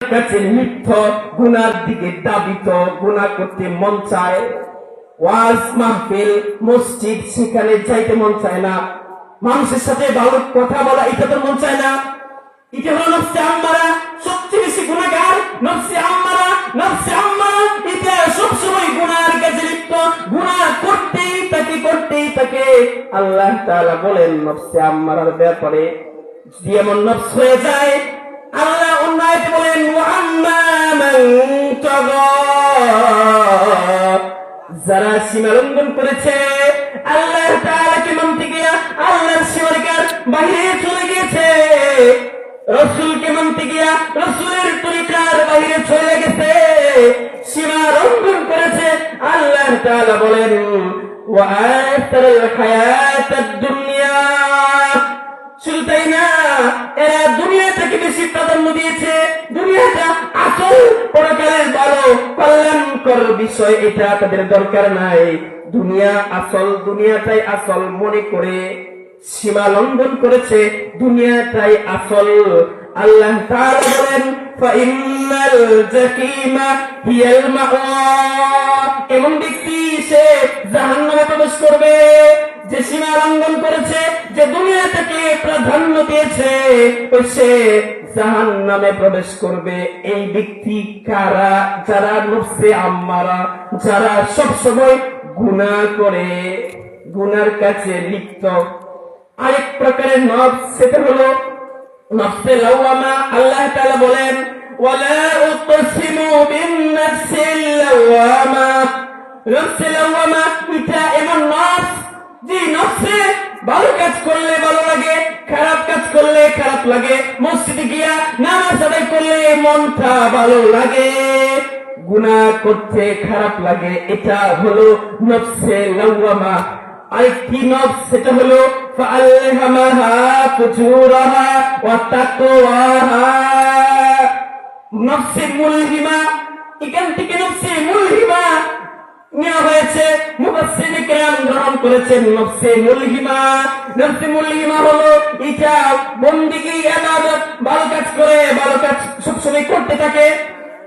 কাছে লিপ্ত গুনার দিকে দাবিত করতে মন চায়। ওয়াজ মাহফিল, মসজিদ, সেখানে যাইতে মন চায় না। মানুষের সাথে ভালো কথা বলা, এটা তো মন চায় না। এটা হলো নফসে আম্মারা, সবচেয়ে বেশি নফসে আম্মারা নফসে আম্মারা। এটা সবসময় গুনার কাছে লিপ্ত গুনাহ করতেই তাকে করতেই তাকে। আল্লাহ তাআলা বলেন, নফসে আম্মারার ব্যাপারে যদি এমন নফস হয়ে যায়, আল্লাহ যারা সীমা লঙ্ঘন করেছে, আল্লাহ তাআলাকে মানতে গিয়া আল্লাহর সীমারেখার বাইরে চলে গিয়েছে। রসুলকে মানতে গিয়া রসুলের তরিকার বাইরে চলে গেছে। সীমা লঙ্ঘন করেছে, আল্লাহ তাআলা বলেন ওয়াআতারাল হায়াতাদ বিষয় এটা তাদের দরকার নাই। দুনিয়া আসল, দুনিয়াটাই আসল মনে করে সীমা লঙ্ঘন করেছে। দুনিয়াটাই আসল। আল্লাহ মাওয়া এমন ব্যক্তি, সে জাহান্নামে প্রবেশ করবে, যে সীমা লঙ্ঘন করেছে, যে দুনিয়াটাকে প্রাধান্য দিয়েছে। সে জাহান নামে প্রবেশ করবে। এই ব্যক্তি কারা? যারা নফসে আম্মারা, যারা সব সময় গুণা করে, গুনার কাছে লিপ্ত। আরেক প্রকারের নফস, সেটা হলো নফসে লাওয়ামা। আল্লাহ তাআলা বলেন, ওয়ালা উকসিমু বিন নাফসিল লাওয়ামা। নফসে লাওয়ামা নামাজ আদায় করলে মনটা ভালো লাগে, গুনাহ করতে খারাপ লাগে। এটা হলো নফসে লাওয়ামা। আরেকটি নফস, সেটা হলো ফাআলহামাহা ফুজুরাহা ওয়া তাকওয়াহা। নফসে মুলহিমা এখান থেকে নফসে মুলহিমা নেওয়া হয়েছে। মুফাসসিরিন কিরাম গ্রহণ করেছেন নফসে মুলহিমা নফসে মুলহিমা হলো, এটা বন্দিগি ইবাদত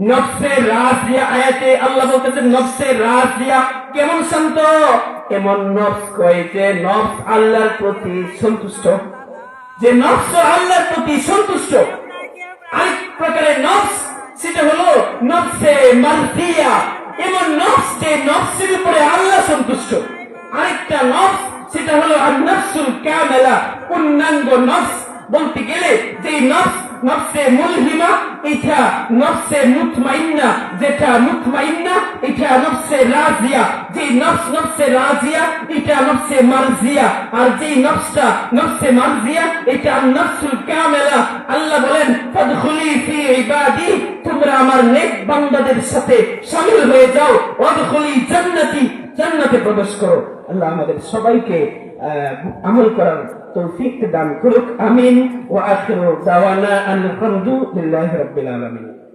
নফসে রাজিয়া আয়াতে আল্লাহ বলতেছেন নফসে রাজিয়া কেমন শান্ত? এমন নফস কয় যে নফস আল্লাহর প্রতি সন্তুষ্ট। যে নফস আল্লাহর প্রতি সন্তুষ্ট। আরেক প্রকারের নফস, সেটা হলো নফসে মারদিয়া এমন নফস যে নফসের উপরে আল্লাহ সন্তুষ্ট। আরেকটা নফস, সেটা হলো নফসুল কামেলা। পূর্ণাঙ্গ নফস বলতে গেলে যে নফস নফসে মুলহিমা, এটা নফসে মুতমাইন্না, যেটা মুতমাইন্না, এটা নফসে রাজিয়া। যে নফস নফসে রাজিয়া, এটা নফসে মারজিয়া। আর যে নফসটা নফসে মারজিয়া, এটা নফসুল কামেলা। আল্লাহ বলেন, ফাদখুলি ফি ইবাদি, তোমরা আমার নেক বান্দাদের সাথে শামিল হয়ে যাও। ওয়াদখুলি জান্নাতি, জান্নাতে প্রবেশ করো। আল্লাহ আমাদের সবাইকে আমল করার taufik dan kuruk amin. Wa akhiru dawana an hamdu lillahi rabbil alamin.